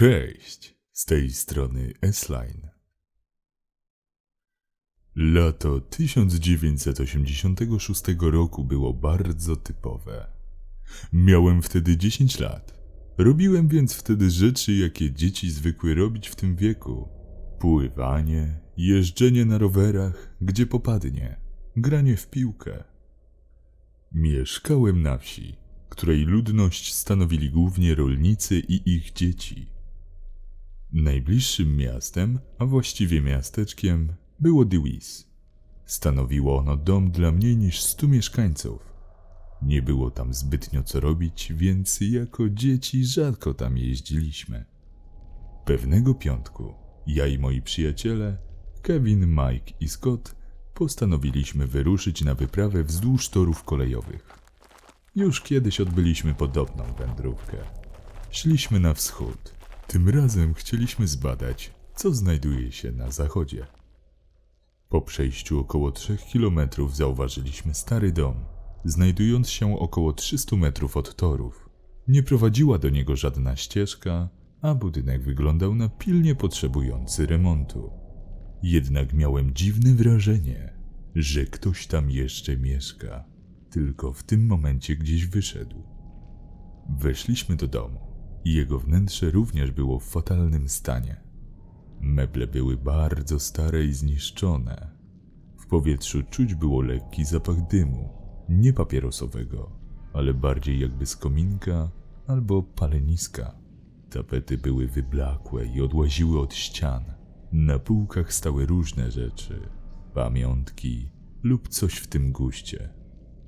Cześć, z tej strony S-Line. Lato 1986 roku było bardzo typowe. Miałem wtedy 10 lat. Robiłem więc wtedy rzeczy, jakie dzieci zwykły robić w tym wieku. Pływanie, jeżdżenie na rowerach, gdzie popadnie, granie w piłkę. Mieszkałem na wsi, której ludność stanowili głównie rolnicy i ich dzieci. Najbliższym miastem, a właściwie miasteczkiem, było Dewis. Stanowiło ono dom dla mniej niż stu mieszkańców. Nie było tam zbytnio co robić, więc jako dzieci rzadko tam jeździliśmy. Pewnego piątku ja i moi przyjaciele, Kevin, Mike i Scott, postanowiliśmy wyruszyć na wyprawę wzdłuż torów kolejowych. Już kiedyś odbyliśmy podobną wędrówkę. Szliśmy na wschód. Tym razem chcieliśmy zbadać, co znajduje się na zachodzie. Po przejściu około 3 kilometrów zauważyliśmy stary dom, znajdujący się około 300 metrów od torów. Nie prowadziła do niego żadna ścieżka, a budynek wyglądał na pilnie potrzebujący remontu. Jednak miałem dziwne wrażenie, że ktoś tam jeszcze mieszka. Tylko w tym momencie gdzieś wyszedł. Weszliśmy do domu i jego wnętrze również było w fatalnym stanie. Meble były bardzo stare i zniszczone. W powietrzu czuć było lekki zapach dymu, nie papierosowego, ale bardziej jakby z kominka albo paleniska. Tapety były wyblakłe i odłaziły od ścian. Na półkach stały różne rzeczy, pamiątki lub coś w tym guście.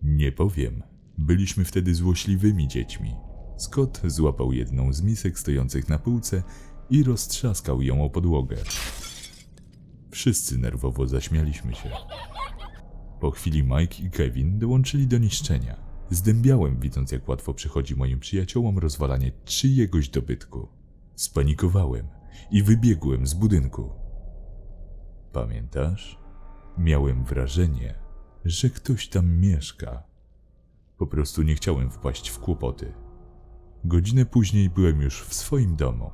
Nie powiem, byliśmy wtedy złośliwymi dziećmi. Scott złapał jedną z misek stojących na półce i roztrzaskał ją o podłogę. Wszyscy nerwowo zaśmialiśmy się. Po chwili Mike i Kevin dołączyli do niszczenia. Zdębiałem, widząc jak łatwo przychodzi moim przyjaciołom rozwalanie czyjegoś dobytku. Spanikowałem i wybiegłem z budynku. Pamiętasz? Miałem wrażenie, że ktoś tam mieszka. Po prostu nie chciałem wpaść w kłopoty. Godzinę później byłem już w swoim domu.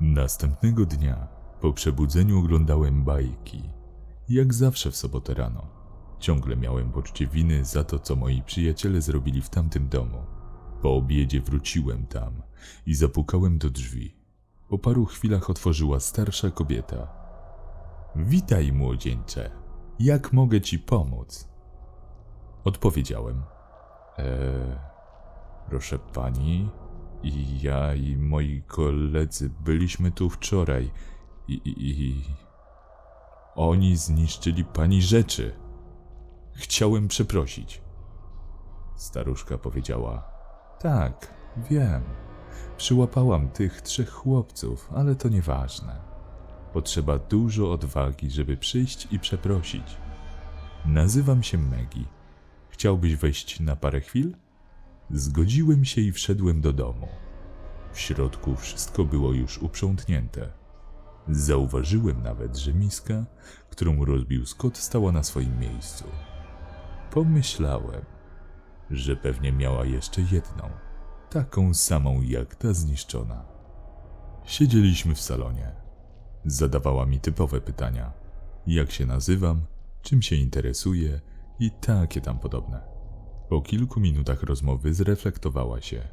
Następnego dnia, po przebudzeniu, oglądałem bajki. Jak zawsze w sobotę rano. Ciągle miałem poczucie winy za to, co moi przyjaciele zrobili w tamtym domu. Po obiedzie wróciłem tam i zapukałem do drzwi. Po paru chwilach otworzyła starsza kobieta. Witaj, młodzieńcze. Jak mogę ci pomóc? Odpowiedziałem. Eee, proszę pani, i ja i moi koledzy byliśmy tu wczoraj i, i, i oni zniszczyli pani rzeczy. Chciałem przeprosić. Staruszka powiedziała: Tak, wiem. Przyłapałam tych trzech chłopców, ale to nieważne. Potrzeba dużo odwagi, żeby przyjść i przeprosić. Nazywam się Maggie. Chciałbyś wejść na parę chwil? Zgodziłem się i wszedłem do domu. W środku wszystko było już uprzątnięte. Zauważyłem nawet, że miska, którą rozbił Scott, stała na swoim miejscu. Pomyślałem, że pewnie miała jeszcze jedną, taką samą jak ta zniszczona. Siedzieliśmy w salonie. Zadawała mi typowe pytania: jak się nazywam, czym się interesuję i takie tam podobne. Po kilku minutach rozmowy zreflektowała się.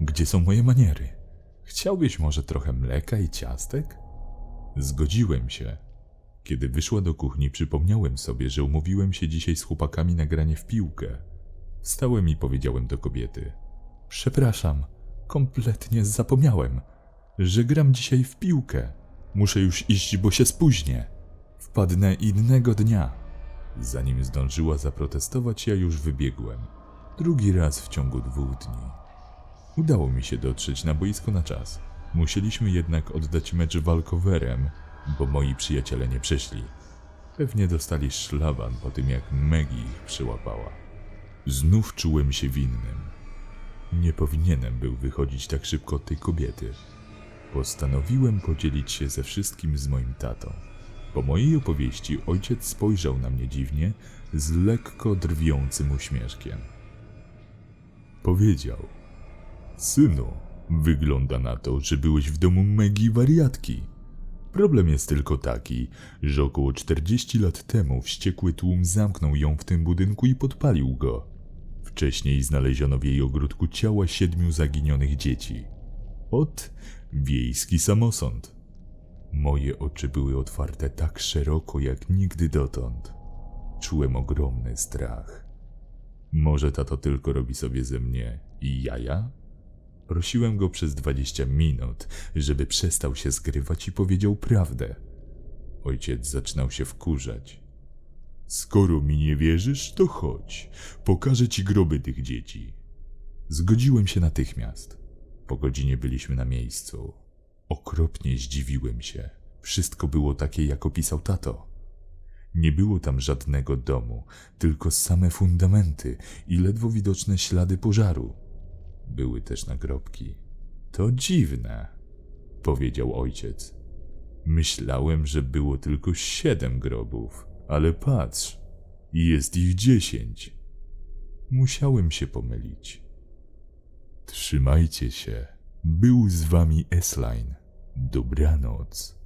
Gdzie są moje maniery? Chciałbyś może trochę mleka i ciastek? Zgodziłem się. Kiedy wyszła do kuchni, przypomniałem sobie, że umówiłem się dzisiaj z chłopakami na granie w piłkę. Wstałem i powiedziałem do kobiety: Przepraszam, kompletnie zapomniałem, że gram dzisiaj w piłkę. Muszę już iść, bo się spóźnię. Wpadnę innego dnia. Zanim zdążyła zaprotestować, ja już wybiegłem. Drugi raz w ciągu dwóch dni. Udało mi się dotrzeć na boisko na czas. Musieliśmy jednak oddać mecz walkowerem, bo moi przyjaciele nie przyszli. Pewnie dostali szlaban po tym, jak Maggie ich przyłapała. Znów czułem się winnym. Nie powinienem był wychodzić tak szybko od tej kobiety. Postanowiłem podzielić się ze wszystkim z moim tatą. Po mojej opowieści ojciec spojrzał na mnie dziwnie, z lekko drwiącym uśmieszkiem. Powiedział: Synu, Wygląda na to, że byłeś w domu Megi wariatki. Problem jest tylko taki, że około 40 lat temu wściekły tłum zamknął ją w tym budynku i podpalił go. Wcześniej znaleziono w jej ogródku ciała siedmiu zaginionych dzieci. Ot, wiejski samosąd. Moje oczy były otwarte tak szeroko jak nigdy dotąd. Czułem ogromny strach. Może tato tylko robi sobie ze mnie i jaja? Prosiłem go przez 20 minut, żeby przestał się zgrywać i powiedział prawdę. Ojciec zaczynał się wkurzać. Skoro mi nie wierzysz, to chodź. Pokażę ci groby tych dzieci. Zgodziłem się natychmiast. Po godzinie byliśmy na miejscu. Okropnie zdziwiłem się. Wszystko było takie, jak opisał tato. Nie było tam żadnego domu, tylko same fundamenty i ledwo widoczne ślady pożaru. Były też nagrobki. To dziwne, powiedział ojciec. Myślałem, że było tylko siedem grobów, ale patrz, jest ich dziesięć. Musiałem się pomylić. Trzymajcie się. Był z wami Esline. Dobranoc.